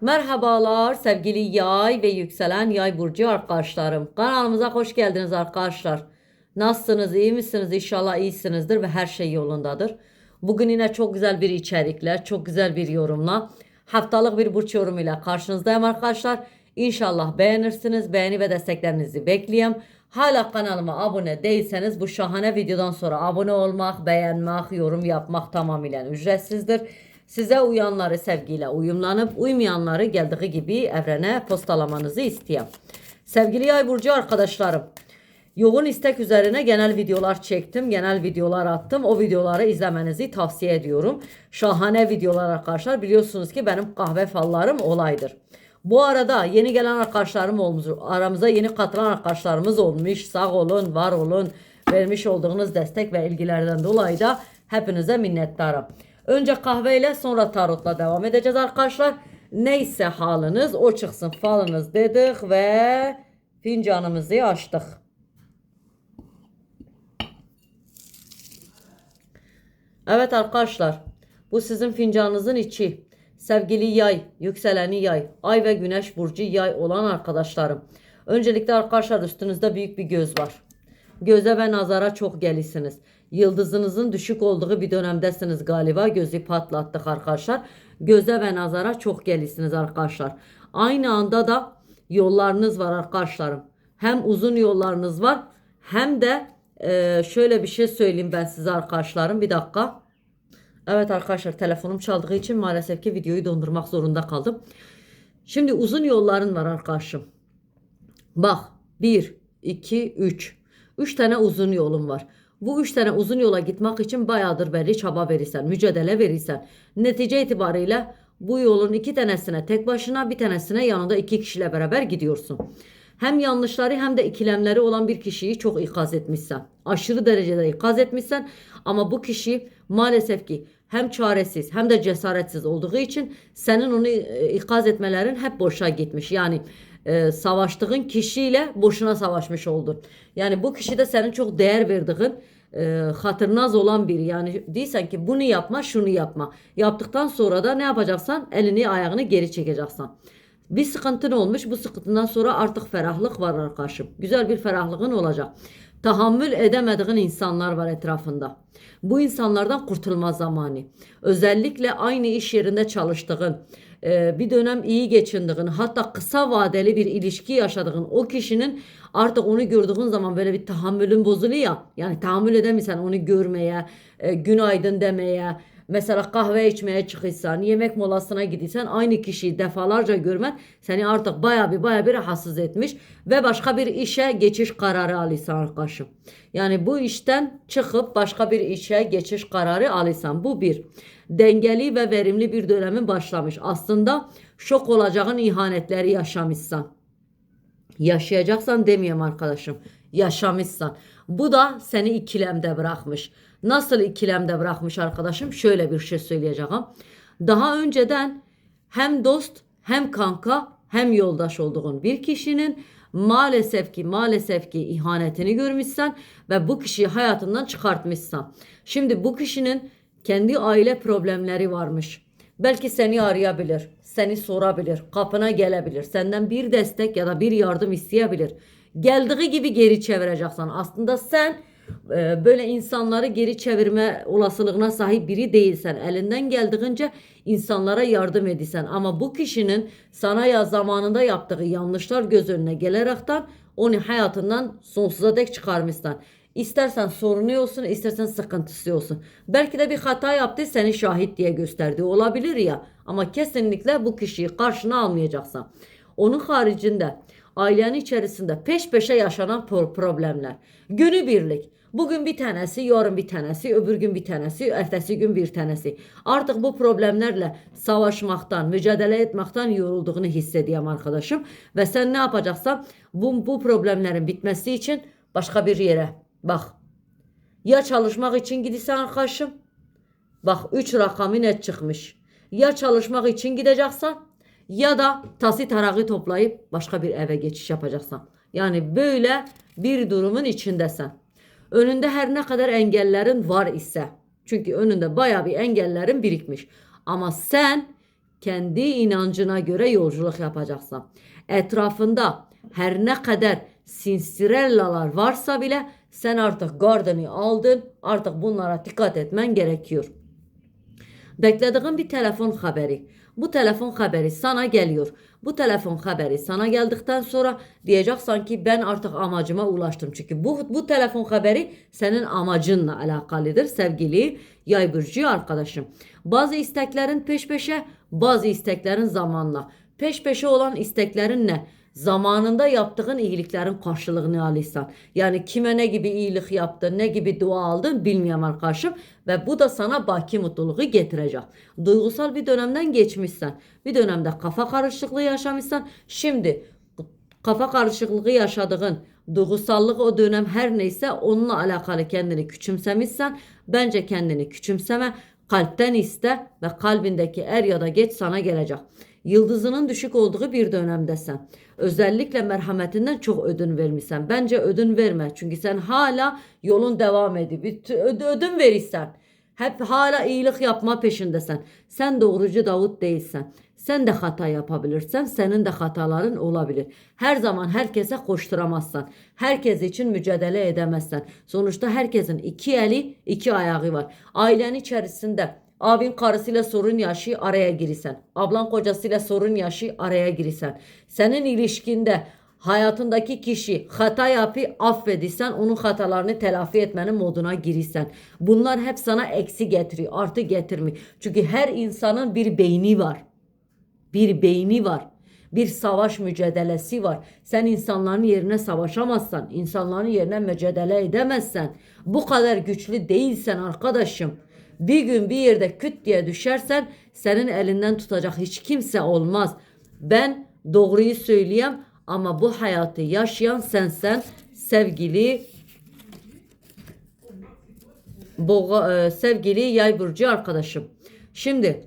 Merhabalar sevgili yay ve yükselen yay burcu arkadaşlarım. Kanalımıza hoş geldiniz arkadaşlar. Nasılsınız, iyi misiniz? İnşallah iyisinizdir ve her şey yolundadır. Bugün yine çok güzel bir içerikle, çok güzel bir yorumla, haftalık bir burç yorumuyla karşınızdayım arkadaşlar. İnşallah beğenirsiniz. Beğeni ve desteklerinizi bekliyorum. Hala kanalıma abone değilseniz bu şahane videodan sonra abone olmak, beğenmek, yorum yapmak tamamıyla ücretsizdir. Size uyanları sevgiyle uyumlanıp uymayanları geldiği gibi evrene postalamanızı istiyorum. Sevgili yay burcu arkadaşlarım. Yoğun istek üzerine genel videolar çektim. Genel videolar attım. O videoları izlemenizi tavsiye ediyorum. Şahane videolar arkadaşlar. Biliyorsunuz ki benim kahve fallarım olaydır. Bu arada yeni gelen arkadaşlarım olmuş. Aramıza yeni katılan arkadaşlarımız olmuş. Sağ olun, var olun. Vermiş olduğunuz destek ve ilgilerden dolayı da hepinize minnettarım. Önce kahveyle sonra tarotla devam edeceğiz arkadaşlar. Neyse haliniz o çıksın falınız dedik ve fincanımızı açtık. Evet arkadaşlar bu sizin fincanınızın içi. Sevgili yay, yükseleni yay, ay ve güneş burcu yay olan arkadaşlarım. Öncelikle arkadaşlar üstünüzde büyük bir göz var. Göze ve nazara çok gelisiniz. Yıldızınızın düşük olduğu bir dönemdesiniz galiba. Gözü patlattık arkadaşlar. Göze ve nazara çok gelisiniz arkadaşlar. Aynı anda da yollarınız var arkadaşlarım. Hem uzun yollarınız var hem de e, şöyle bir şey söyleyeyim ben size arkadaşlarım. Bir dakika. Evet arkadaşlar telefonum çaldığı için maalesef ki videoyu dondurmak zorunda kaldım. Şimdi uzun yolların var arkadaşım. Bak 1, 2, 3. 3 tane uzun yolum var. Bu 3 tane uzun yola gitmek için bayağıdır beri çaba verirsen, mücadele verirsen. Netice itibariyle bu yolun iki tanesine tek başına bir tanesine yanında iki kişiyle beraber gidiyorsun. Hem yanlışları hem de ikilemleri olan bir kişiyi çok ikaz etmişsen. Aşırı derecede ikaz etmişsen ama bu kişi maalesef ki hem çaresiz hem de cesaretsiz olduğu için senin onu e, ikaz etmelerin hep boşa gitmiş. Yani e, savaştığın kişiyle boşuna savaşmış oldun. Yani bu kişi de senin çok değer verdiğin e, hatırnaz olan biri. Yani değilsen ki bunu yapma şunu yapma. Yaptıktan sonra da ne yapacaksan elini ayağını geri çekeceksin. Bir sıkıntın olmuş bu sıkıntıdan sonra artık ferahlık var arkadaşım. Güzel bir ferahlığın olacak. Tahammül edemediğin insanlar var etrafında. Bu insanlardan kurtulma zamanı. Özellikle aynı iş yerinde çalıştığın, e, bir dönem iyi geçindiğin, hatta kısa vadeli bir ilişki yaşadığın o kişinin artık onu gördüğün zaman böyle bir tahammülün bozuluyor ya. Yani tahammül edemiyorsan onu görmeye, e, günaydın demeye, Mesela kahve içmeye çıkıysan, yemek molasına gidiysen aynı kişiyi defalarca görmen seni artık baya bir baya bir rahatsız etmiş ve başka bir işe geçiş kararı alırsan arkadaşım. Yani bu işten çıkıp başka bir işe geçiş kararı alırsan bu bir. Dengeli ve verimli bir dönemin başlamış. Aslında şok olacağın ihanetleri yaşamışsan. Yaşayacaksan demeyeyim arkadaşım. Yaşamışsan. Bu da seni ikilemde bırakmış. Nasıl ikilemde bırakmış arkadaşım? Şöyle bir şey söyleyeceğim. Daha önceden hem dost hem kanka hem yoldaş olduğun bir kişinin maalesef ki maalesef ki ihanetini görmüşsen ve bu kişiyi hayatından çıkartmışsan. Şimdi bu kişinin kendi aile problemleri varmış. Belki seni arayabilir, seni sorabilir, kapına gelebilir, senden bir destek ya da bir yardım isteyebilir. Geldiği gibi geri çevireceksin. Aslında sen böyle insanları geri çevirme olasılığına sahip biri değilsen. Elinden geldiğince insanlara yardım edisen. Ama bu kişinin sana ya zamanında yaptığı yanlışlar göz önüne gelerekten onu hayatından sonsuza dek çıkarmışsan. İstersen sorunu olsun, istersen sıkıntısı olsun. Belki de bir hata yaptı, seni şahit diye gösterdi olabilir ya. Ama kesinlikle bu kişiyi karşına almayacaksın. Onun haricinde ailenin içerisinde peş peşe yaşanan problemler. Günü birlik. Bugün bir tanesi, yarın bir tanesi, öbür gün bir tanesi, ertesi gün bir tanesi. Artık bu problemlerle savaşmaktan, mücadele etmekten yorulduğunu hissediyorum arkadaşım. Ve sen ne yapacaksan bu, bu problemlerin bitmesi için başka bir yere bak. Ya çalışmak için gidiyorsan arkadaşım. Bak 3 rakamı net çıkmış. Ya çalışmak için gideceksen ya da tası tarağı toplayıp başka bir eve geçiş yapacaksan. Yani böyle bir durumun içindesin. Önünde her ne kadar engellerin var ise çünkü önünde baya bir engellerin birikmiş. Ama sen kendi inancına göre yolculuk yapacaksan. Etrafında her ne kadar sinsirellalar varsa bile sen artık gardını aldın. Artık bunlara dikkat etmen gerekiyor. Beklediğin bir telefon haberi. Bu telefon haberi sana geliyor. Bu telefon haberi sana geldikten sonra diyeceksin ki ben artık amacıma ulaştım. Çünkü bu, bu telefon haberi senin amacınla alakalıdır sevgili yay burcu arkadaşım. Bazı isteklerin peş peşe bazı isteklerin zamanla. Peş peşe olan isteklerin ne? Zamanında yaptığın iyiliklerin karşılığını alırsan. Yani kime ne gibi iyilik yaptın, ne gibi dua aldın bilmiyorum arkadaşım. Ve bu da sana baki mutluluğu getirecek. Duygusal bir dönemden geçmişsen, bir dönemde kafa karışıklığı yaşamışsan, şimdi kafa karışıklığı yaşadığın, duygusallık o dönem her neyse onunla alakalı kendini küçümsemişsen, bence kendini küçümseme, kalpten iste ve kalbindeki er ya da geç sana gelecek. Yıldızının düşük olduğu bir dönemdesen. Özellikle merhametinden çok ödün vermişsen. Bence ödün verme. Çünkü sen hala yolun devam öd- ödün verirsen. Hep hala iyilik yapma peşindesin. Sen doğrucu Davut değilsen. Sen de hata yapabilirsen senin de hataların olabilir. Her zaman herkese koşturamazsan. Herkes için mücadele edemezsen. Sonuçta herkesin iki eli iki ayağı var. Ailenin içerisinde Abin karısıyla sorun yaşı araya girirsen. Ablan kocasıyla sorun yaşı araya girirsen. Senin ilişkinde hayatındaki kişi hata yapı affediysen onun hatalarını telafi etmenin moduna girirsen. Bunlar hep sana eksi getiriyor artı getirmiyor. Çünkü her insanın bir beyni var. Bir beyni var. Bir savaş mücadelesi var. Sen insanların yerine savaşamazsan, insanların yerine mücadele edemezsen, bu kadar güçlü değilsen arkadaşım, bir gün bir yerde küt diye düşersen senin elinden tutacak hiç kimse olmaz. Ben doğruyu söyleyeyim ama bu hayatı yaşayan sensen sevgili Boğa, e, sevgili yay burcu arkadaşım. Şimdi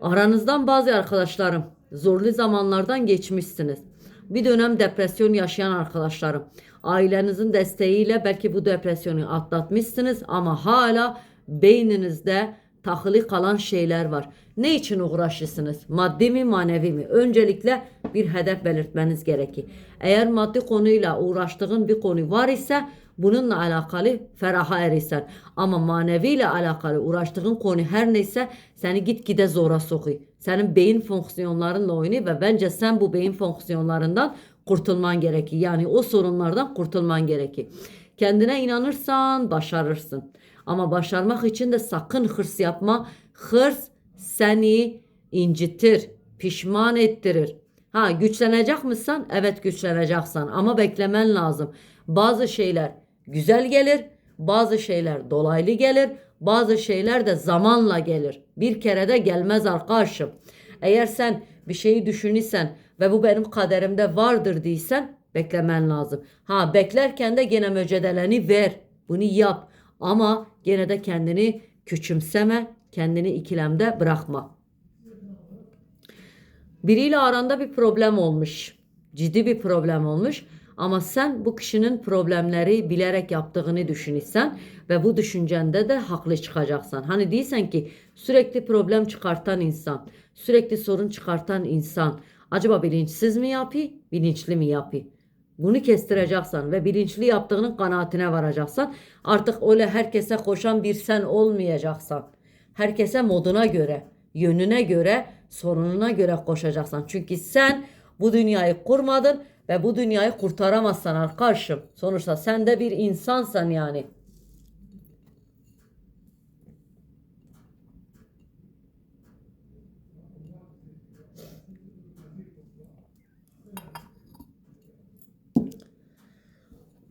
aranızdan bazı arkadaşlarım zorlu zamanlardan geçmişsiniz. Bir dönem depresyon yaşayan arkadaşlarım. Ailenizin desteğiyle belki bu depresyonu atlatmışsınız ama hala beyninizde takılı kalan şeyler var. Ne için uğraşırsınız? Maddi mi manevi mi? Öncelikle bir hedef belirtmeniz gerekir. Eğer maddi konuyla uğraştığın bir konu var ise bununla alakalı feraha erirsen. Ama manevi ile alakalı uğraştığın konu her neyse seni gitgide zora sokuyor. Senin beyin fonksiyonlarınla oynuyor ve bence sen bu beyin fonksiyonlarından kurtulman gerekir. Yani o sorunlardan kurtulman gerekir. Kendine inanırsan başarırsın. Ama başarmak için de sakın hırs yapma. Hırs seni incitir, pişman ettirir. Ha güçlenecek misin? Evet güçleneceksin ama beklemen lazım. Bazı şeyler güzel gelir, bazı şeyler dolaylı gelir, bazı şeyler de zamanla gelir. Bir kere de gelmez arkadaşım. Eğer sen bir şeyi düşünürsen ve bu benim kaderimde vardır değilsen beklemen lazım. Ha beklerken de gene mücadeleni ver. Bunu yap. Ama gene de kendini küçümseme, kendini ikilemde bırakma. Biriyle aranda bir problem olmuş. Ciddi bir problem olmuş. Ama sen bu kişinin problemleri bilerek yaptığını düşünürsen ve bu düşüncende de haklı çıkacaksan. Hani değilsen ki sürekli problem çıkartan insan, sürekli sorun çıkartan insan acaba bilinçsiz mi yapıyor, bilinçli mi yapıyor? Bunu kestireceksen ve bilinçli yaptığının kanaatine varacaksan artık öyle herkese koşan bir sen olmayacaksan. Herkese moduna göre, yönüne göre, sorununa göre koşacaksan. Çünkü sen bu dünyayı kurmadın ve bu dünyayı kurtaramazsan arkadaşım. Sonuçta sen de bir insansan yani.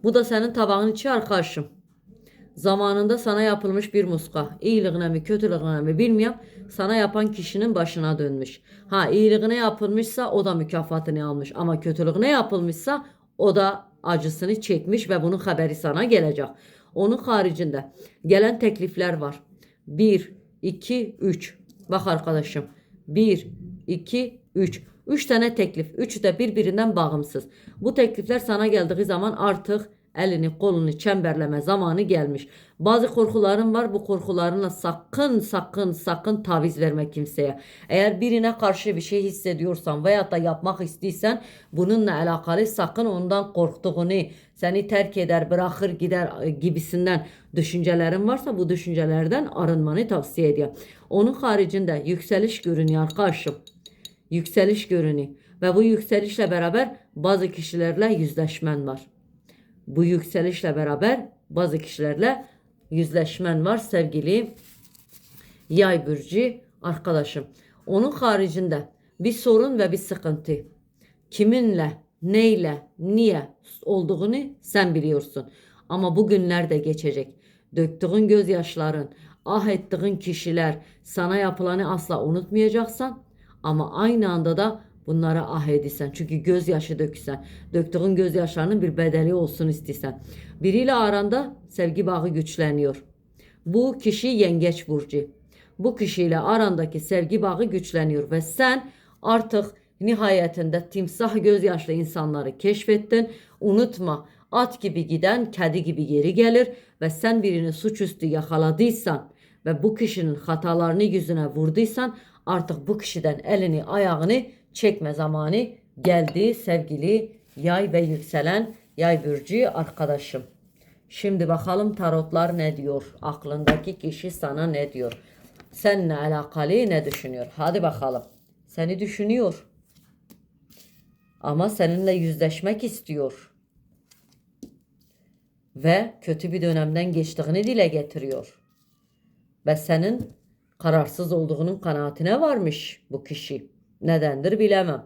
Bu da senin tabağın içi arkadaşım. Zamanında sana yapılmış bir muska. İyiliğine mi kötülüğüne mi bilmiyorum. Sana yapan kişinin başına dönmüş. Ha iyiliğine yapılmışsa o da mükafatını almış. Ama kötülüğüne yapılmışsa o da acısını çekmiş ve bunun haberi sana gelecek. Onun haricinde gelen teklifler var. 1, 2, 3. Bak arkadaşım. 1, 2, 3. 3 tane teklif. Üçü de birbirinden bağımsız. Bu teklifler sana geldiği zaman artık elini kolunu çemberleme zamanı gelmiş. Bazı korkuların var. Bu korkularına sakın sakın sakın taviz verme kimseye. Eğer birine karşı bir şey hissediyorsan veya da yapmak istiyorsan bununla alakalı sakın ondan korktuğunu, seni terk eder, bırakır gider e, gibisinden düşüncelerin varsa bu düşüncelerden arınmanı tavsiye ediyorum. Onun haricinde yükseliş görünüyor arkadaşım. Yükseliş görünüyor. Ve bu yükselişle beraber bazı kişilerle yüzleşmen var. Bu yükselişle beraber bazı kişilerle yüzleşmen var sevgili yay burcu arkadaşım. Onun haricinde bir sorun ve bir sıkıntı kiminle, neyle, niye olduğunu sen biliyorsun. Ama bu günler de geçecek. Döktüğün gözyaşların, ah ettiğin kişiler, sana yapılanı asla unutmayacaksan ama aynı anda da bunlara ah edisen. Çünkü gözyaşı döksen, döktüğün gözyaşlarının bir bedeli olsun istesen. Biriyle aranda sevgi bağı güçleniyor. Bu kişi yengeç burcu. Bu kişiyle arandaki sevgi bağı güçleniyor ve sen artık nihayetinde timsah gözyaşlı insanları keşfettin. Unutma at gibi giden kedi gibi geri gelir ve sen birini suçüstü yakaladıysan ve bu kişinin hatalarını yüzüne vurduysan artık bu kişiden elini ayağını çekme zamanı geldi sevgili yay ve yükselen yay burcu arkadaşım. Şimdi bakalım tarotlar ne diyor? Aklındaki kişi sana ne diyor? Seninle alakalı ne düşünüyor? Hadi bakalım. Seni düşünüyor. Ama seninle yüzleşmek istiyor. Ve kötü bir dönemden geçtiğini dile getiriyor. Ve senin kararsız olduğunun kanaatine varmış bu kişi. Nedendir bilemem.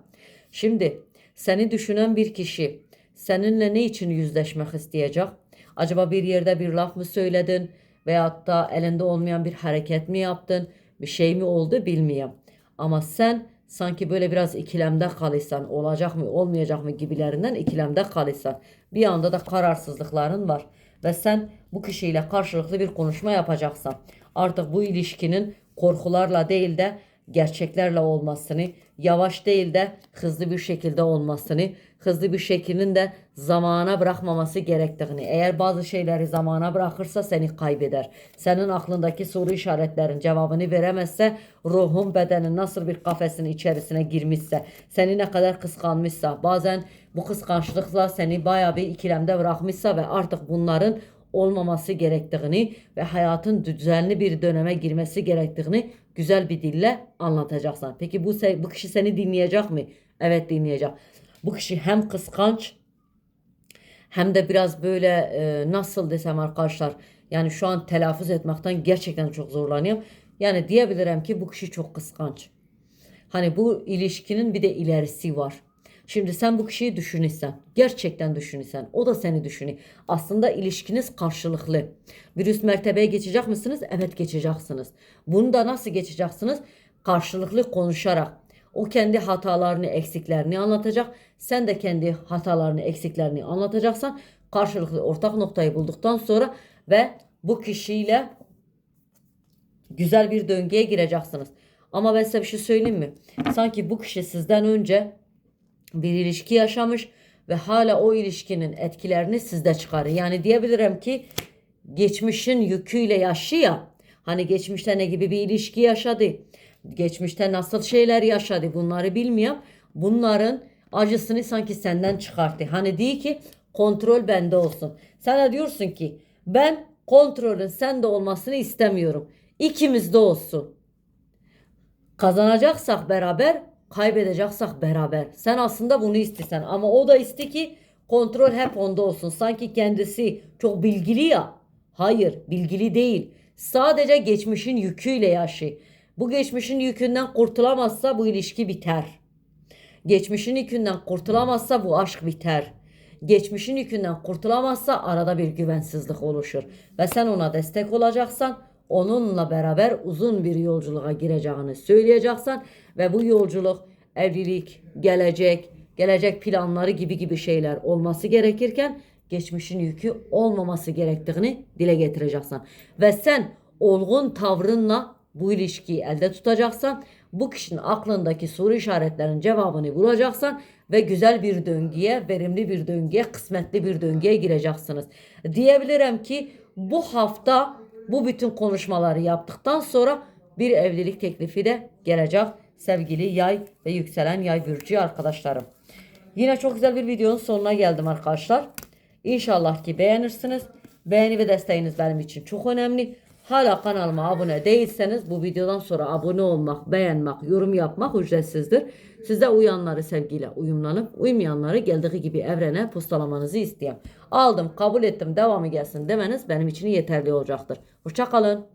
Şimdi seni düşünen bir kişi seninle ne için yüzleşmek isteyecek? Acaba bir yerde bir laf mı söyledin veyahut da elinde olmayan bir hareket mi yaptın? Bir şey mi oldu bilmiyorum. Ama sen sanki böyle biraz ikilemde kalırsan olacak mı olmayacak mı gibilerinden ikilemde kalırsan bir anda da kararsızlıkların var ve sen bu kişiyle karşılıklı bir konuşma yapacaksan artık bu ilişkinin korkularla değil de gerçeklerle olmasını, yavaş değil de hızlı bir şekilde olmasını, hızlı bir şeklinin de zamana bırakmaması gerektiğini. Eğer bazı şeyleri zamana bırakırsa seni kaybeder. Senin aklındaki soru işaretlerin cevabını veremezse, ruhun bedenin nasıl bir kafesin içerisine girmişse, seni ne kadar kıskanmışsa, bazen bu kıskançlıkla seni baya bir ikilemde bırakmışsa ve artık bunların olmaması gerektiğini ve hayatın düzenli bir döneme girmesi gerektiğini güzel bir dille anlatacaksın. Peki bu bu kişi seni dinleyecek mi? Evet dinleyecek. Bu kişi hem kıskanç hem de biraz böyle e, nasıl desem arkadaşlar yani şu an telaffuz etmekten gerçekten çok zorlanıyorum. Yani diyebilirim ki bu kişi çok kıskanç. Hani bu ilişkinin bir de ilerisi var. Şimdi sen bu kişiyi düşünürsen, gerçekten düşünürsen, o da seni düşünüyor. Aslında ilişkiniz karşılıklı. Bir üst mertebeye geçecek misiniz? Evet geçeceksiniz. Bunu da nasıl geçeceksiniz? Karşılıklı konuşarak. O kendi hatalarını, eksiklerini anlatacak. Sen de kendi hatalarını, eksiklerini anlatacaksan karşılıklı ortak noktayı bulduktan sonra ve bu kişiyle güzel bir döngüye gireceksiniz. Ama ben size bir şey söyleyeyim mi? Sanki bu kişi sizden önce bir ilişki yaşamış ve hala o ilişkinin etkilerini sizde çıkarır. Yani diyebilirim ki geçmişin yüküyle yaşıyor. Hani geçmişte ne gibi bir ilişki yaşadı? Geçmişte nasıl şeyler yaşadı? Bunları bilmiyorum. Bunların acısını sanki senden çıkarttı. Hani diyor ki kontrol bende olsun. Sana diyorsun ki ben kontrolün sende olmasını istemiyorum. İkimizde olsun. Kazanacaksak beraber kaybedeceksek beraber. Sen aslında bunu istesen ama o da iste ki kontrol hep onda olsun. Sanki kendisi çok bilgili ya. Hayır bilgili değil. Sadece geçmişin yüküyle yaşı. Bu geçmişin yükünden kurtulamazsa bu ilişki biter. Geçmişin yükünden kurtulamazsa bu aşk biter. Geçmişin yükünden kurtulamazsa arada bir güvensizlik oluşur. Ve sen ona destek olacaksan onunla beraber uzun bir yolculuğa gireceğini söyleyeceksen ve bu yolculuk evlilik, gelecek, gelecek planları gibi gibi şeyler olması gerekirken geçmişin yükü olmaması gerektiğini dile getireceksin. Ve sen olgun tavrınla bu ilişkiyi elde tutacaksan bu kişinin aklındaki soru işaretlerinin cevabını bulacaksan ve güzel bir döngüye, verimli bir döngüye, kısmetli bir döngüye gireceksiniz. Diyebilirim ki bu hafta bu bütün konuşmaları yaptıktan sonra bir evlilik teklifi de gelecek sevgili yay ve yükselen yay burcu arkadaşlarım. Yine çok güzel bir videonun sonuna geldim arkadaşlar. İnşallah ki beğenirsiniz. Beğeni ve desteğiniz benim için çok önemli. Hala kanalıma abone değilseniz bu videodan sonra abone olmak, beğenmek, yorum yapmak ücretsizdir. Size uyanları sevgiyle uyumlanıp uymayanları geldiği gibi evrene postalamanızı isteyeyim. Aldım, kabul ettim, devamı gelsin demeniz benim için yeterli olacaktır. Hoşçakalın.